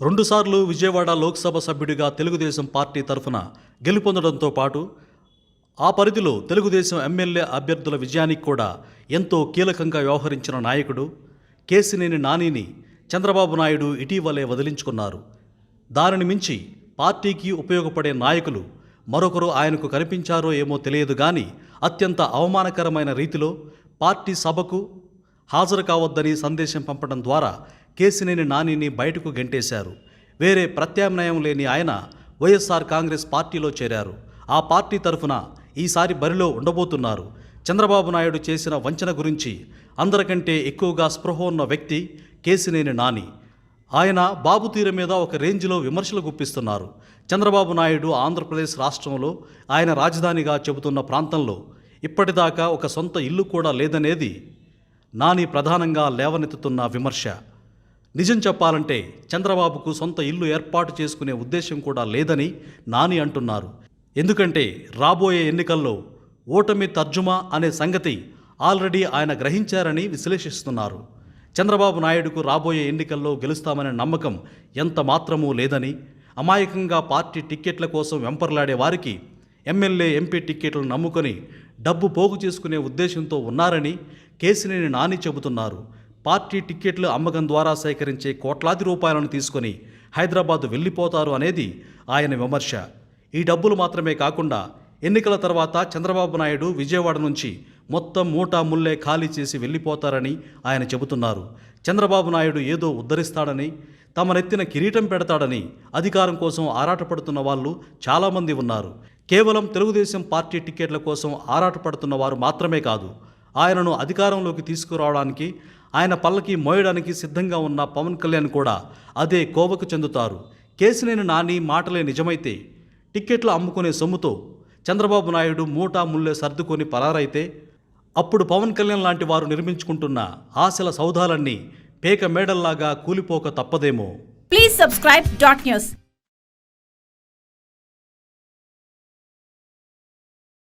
రెండుసార్లు విజయవాడ లోక్సభ సభ్యుడిగా తెలుగుదేశం పార్టీ తరఫున గెలుపొందడంతో పాటు ఆ పరిధిలో తెలుగుదేశం ఎమ్మెల్యే అభ్యర్థుల విజయానికి కూడా ఎంతో కీలకంగా వ్యవహరించిన నాయకుడు కేసినేని నానిని చంద్రబాబు నాయుడు ఇటీవలే వదిలించుకున్నారు. దానిని మించి పార్టీకి ఉపయోగపడే నాయకులు మరొకరు ఆయనకు కనిపించారో ఏమో తెలియదు కానీ అత్యంత అవమానకరమైన రీతిలో పార్టీ సభకు హాజరు కావద్దని సందేశం పంపడం ద్వారా కేసినేని నానిని బయటకు గెంటేశారు. వేరే ప్రత్యామ్నాయం లేని ఆయన వైఎస్ఆర్ కాంగ్రెస్ పార్టీలో చేరారు. ఆ పార్టీ తరఫున ఈసారి బరిలో ఉండబోతున్నారు. చంద్రబాబు నాయుడు చేసిన వంచన గురించి అందరికంటే ఎక్కువగా స్పృహ ఉన్న వ్యక్తి కేసినేని నాని. ఆయన బాబు తీర మీద ఒక రేంజ్లో విమర్శలు గుప్పిస్తున్నారు. చంద్రబాబు నాయుడు ఆంధ్రప్రదేశ్ రాష్ట్రంలో ఆయన రాజధానిగా చెబుతున్న ప్రాంతంలో ఇప్పటిదాకా ఒక సొంత ఇల్లు కూడా లేదనేది నాని ప్రధానంగా లేవనెత్తుతున్న విమర్శ. నిజం చెప్పాలంటే చంద్రబాబుకు సొంత ఇల్లు ఏర్పాటు చేసుకునే ఉద్దేశం కూడా లేదని నాని అంటున్నారు. ఎందుకంటే రాబోయే ఎన్నికల్లో ఓటమి తర్జుమా అనే సంగతి ఆల్రెడీ ఆయన గ్రహించారని విశ్లేషిస్తున్నారు. చంద్రబాబు నాయుడుకు రాబోయే ఎన్నికల్లో గెలుస్తామనే నమ్మకం ఎంత మాత్రమూ లేదని అమాయకంగా పార్టీ టిక్కెట్ల కోసం వెంపర్లాడే వారికి ఎమ్మెల్యే ఎంపీ టిక్కెట్లు నమ్ముకొని డబ్బు పోగు చేసుకునే ఉద్దేశంతో ఉన్నారని కేసినేని నాని చెబుతున్నారు. పార్టీ టిక్కెట్లు అమ్మకం ద్వారా సేకరించే కోట్లాది రూపాయలను తీసుకొని హైదరాబాద్ వెళ్ళిపోతారు అనేది ఆయన విమర్శ. ఈ డబ్బులు మాత్రమే కాకుండా ఎన్నికల తర్వాత చంద్రబాబు నాయుడు విజయవాడ నుంచి మొత్తం మూటా ముల్లే ఖాళీ చేసి వెళ్ళిపోతారని ఆయన చెబుతున్నారు. చంద్రబాబు నాయుడు ఏదో ఉద్ధరిస్తాడని తమ నెత్తిన కిరీటం పెడతాడని అధికారం కోసం ఆరాటపడుతున్న వాళ్ళు చాలామంది ఉన్నారు. కేవలం తెలుగుదేశం పార్టీ టిక్కెట్ల కోసం ఆరాటపడుతున్న వారు మాత్రమే కాదు ఆయనను అధికారంలోకి తీసుకురావడానికి ఆయన పల్లకి మోయడానికి సిద్ధంగా ఉన్న పవన్ కళ్యాణ్ కూడా అదే కోవకు చెందుతారు. కేసినేని నాని మాటలే నిజమైతే టిక్కెట్లు అమ్ముకునే సొమ్ముతో చంద్రబాబు నాయుడు మూటా ముల్లే సర్దుకొని పరారైతే అప్పుడు పవన్ కళ్యాణ్ లాంటి వారు నిర్మించుకుంటున్న ఆశల సౌధాలన్నీ పేక మేడల్లాగా కూలిపోక తప్పదేమో. Please subscribe dot news